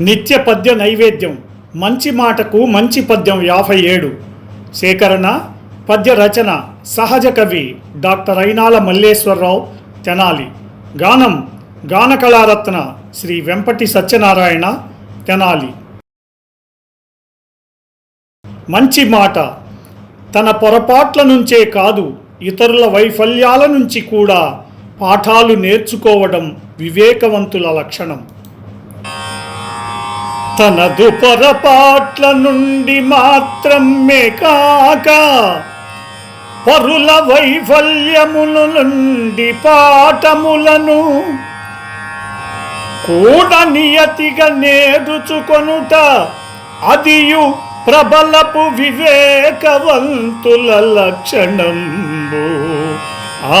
నిత్య పద్య నైవేద్యం. మంచి మాటకు మంచి పద్యం యాభై ఏడు. సేకరణ పద్య రచన సహజ కవి డాక్టర్ అయినాల మల్లేశ్వరరావు తెనాలి. గానం గాన కళారత్న శ్రీ వెంపటి సత్యనారాయణ తెనాలి. మంచి మాట. తన పొరపాట్ల నుంచే కాదు ఇతరుల వైఫల్యాల నుంచి కూడా పాఠాలు నేర్చుకోవడం వివేకవంతుల లక్షణం. తనదు పొరపాట్ల నుండి మాత్రమే కాక పరుల వైఫల్యముల నుండి పాఠములను కూడ నియతిగా నేర్చుకొనుట అదియు ప్రబలపు వివేకవంతుల లక్షణంబు. ఆ